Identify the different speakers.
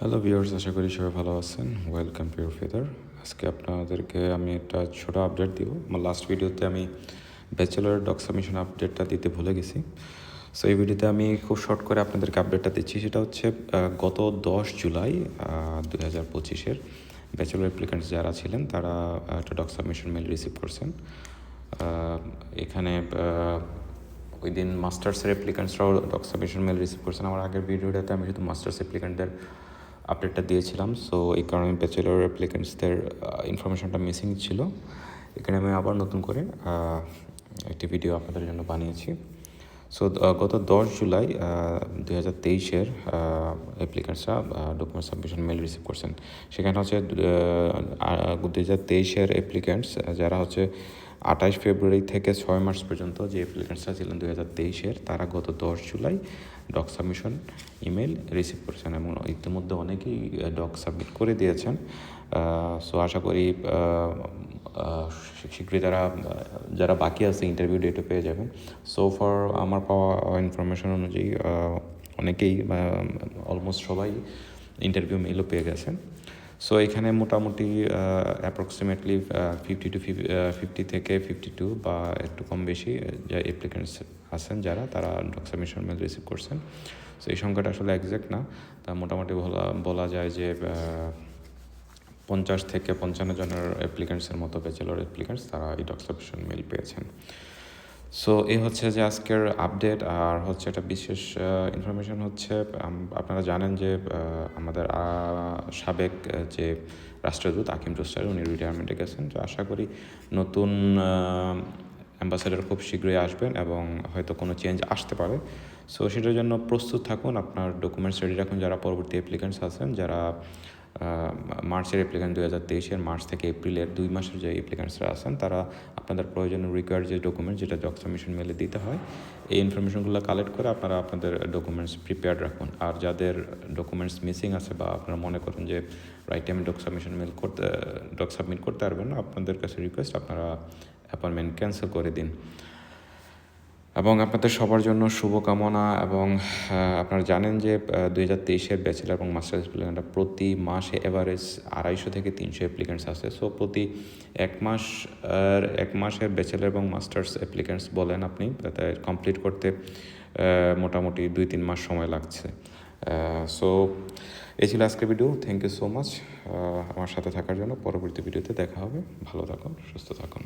Speaker 1: Hello viewers আশা করি সবাই ভালো আছেন। ওয়েলকাম পিওর ফেদার আজকে আপনাদেরকে আমি একটা ছোট আপডেট দিব। আমার লাস্ট ভিডিওতে আমি ব্যাচেলার ডক সাবমিশন আপডেটটা দিতে ভুলে গেছি। সো এই ভিডিওতে আমি খুব শর্ট করে আপনাদেরকে আপডেটটা দিচ্ছি। সেটা হচ্ছে গত দশ জুলাই দুই হাজার পঁচিশের ব্যাচেলার অ্যাপ্লিকেন্টস যারা ছিলেন, তারা একটা ডক সাবমিশন মেল রিসিভ করছেন। এখানে ওই দিন মাস্টার্সের অ্যাপ্লিকেন্টসরাও ডক সাবমিশন মেল রিসিভ করছেন। আমার আগের ভিডিওটাতে আমি শুধু মাস্টার্স অ্যাপ্লিকেন্টদের আপডেটটা দিয়েছিলাম। সো এই কারণে ব্যাচেলর অ্যাপ্লিকেন্টসদের ইনফরমেশনটা মিসিং ছিল। এখানে আমি আবার নতুন করে একটি ভিডিও আপনাদের জন্য বানিয়েছি। সো গত দশ জুলাই দুই হাজার তেইশের অ্যাপ্লিকেন্টসরা ডকুমেন্ট সাবমিশন মেল রিসিভ করছেন। সেখানে হচ্ছে দুই হাজার তেইশের অ্যাপ্লিকেন্টস যারা হচ্ছে আঠাশ ফেব্রুয়ারি থেকে ছয় মার্চ পর্যন্ত যে অ্যাপ্লিকেন্টসরা ছিলেন দুই হাজার তেইশের, তারা গত দশ July doc submission email receive করেছেন এবং ইতিমধ্যে অনেকেই ডক সাবমিট করে দিয়েছেন। সো আশা করি শীঘ্রই তারা যারা বাকি আছে ইন্টারভিউ ডেটও পেয়ে যাবেন। সো ফর আমার পাওয়া ইনফরমেশন অনুযায়ী অনেকেই অলমোস্ট সবাই ইন্টারভিউ মেলও পেয়ে গেছেন। সো এখানে মোটামুটি অ্যাপ্রক্সিমেটলি ফিফটি টু ফিফটি থেকে ফিফটি টু বা একটু কম বেশি যা অ্যাপ্লিকেন্টস আছেন যারা, তারা ডক সাবমিশন মেল রিসিভ করছেন। সো এই সংখ্যাটা আসলে একজ্যাক্ট না। তা মোটামুটি বলা বলা যায় যে পঞ্চাশ থেকে পঞ্চান্ন জনের অ্যাপ্লিকেন্টসের মতো ব্যাচেলর অ্যাপ্লিকেন্টস তারা এই ডক সাবমিশন মেল পেয়েছেন। সো এই হচ্ছে যে আজকের আপডেট আর হচ্ছে একটা বিশেষ ইনফরমেশন হচ্ছে আপনারা জানেন যে আমাদের সাবেক যে রাষ্ট্রদূত আকিম টুস্টার উনি রিটায়ারমেন্টে গেছেন। তো আশা করি নতুন অ্যাম্বাসেডার খুব শীঘ্রই আসবেন এবং হয়তো কোনো চেঞ্জ আসতে পারে। সো সেটার জন্য প্রস্তুত থাকুন, আপনার ডকুমেন্টস রেডি রাখুন, যারা পরবর্তী অ্যাপ্লিকেন্টস আছেন, যারা মার্চের অ্যাপ্লিকেন্ট দু হাজার তেইশের মার্চ থেকে এপ্রিলের দুই মাসের যে অ্যাপ্লিকেন্টসরা আছেন, তারা আপনাদের প্রয়োজনীয় রিকোয়ার্ড যে ডকুমেন্ট যেটা ডক সাবমিশন মেলে দিতে হয়, এই ইনফরমেশনগুলো কালেক্ট করে আপনারা আপনাদের ডকুমেন্টস প্রিপেয়ার রাখুন। আর যাদের ডকুমেন্টস মিসিং আছে বা আপনারা মনে করেন যে রাইট টাইমে ডক সাবমিশন মেল করতে ডক সাবমিট করতে পারবেন না, আপনাদের কাছে রিকোয়েস্ট আপনারা অ্যাপয়েন্টমেন্ট ক্যান্সেল করে দিন। এবং আপনাদের সবার জন্য শুভকামনা এবং আপনারা জানেন যে দুই হাজার তেইশের ব্যাচেলার এবং মাস্টার্স অ্যাপ্লিকেন্টরা প্রতি মাসে এভারেজ আড়াইশো থেকে তিনশো অ্যাপ্লিকেন্টস আছে সো প্রতি এক মাস, আর এক মাসের ব্যাচেলার এবং মাস্টার্স অ্যাপ্লিকেন্টস বলেন আপনি তাতে কমপ্লিট করতে মোটামুটি দুই তিন মাস সময় লাগছে। সো এই ছিল আজকের video thank you so much আমার সাথে থাকার জন্য পরবর্তী ভিডিওতে দেখা হবে। ভালো থাকুন, সুস্থ থাকুন।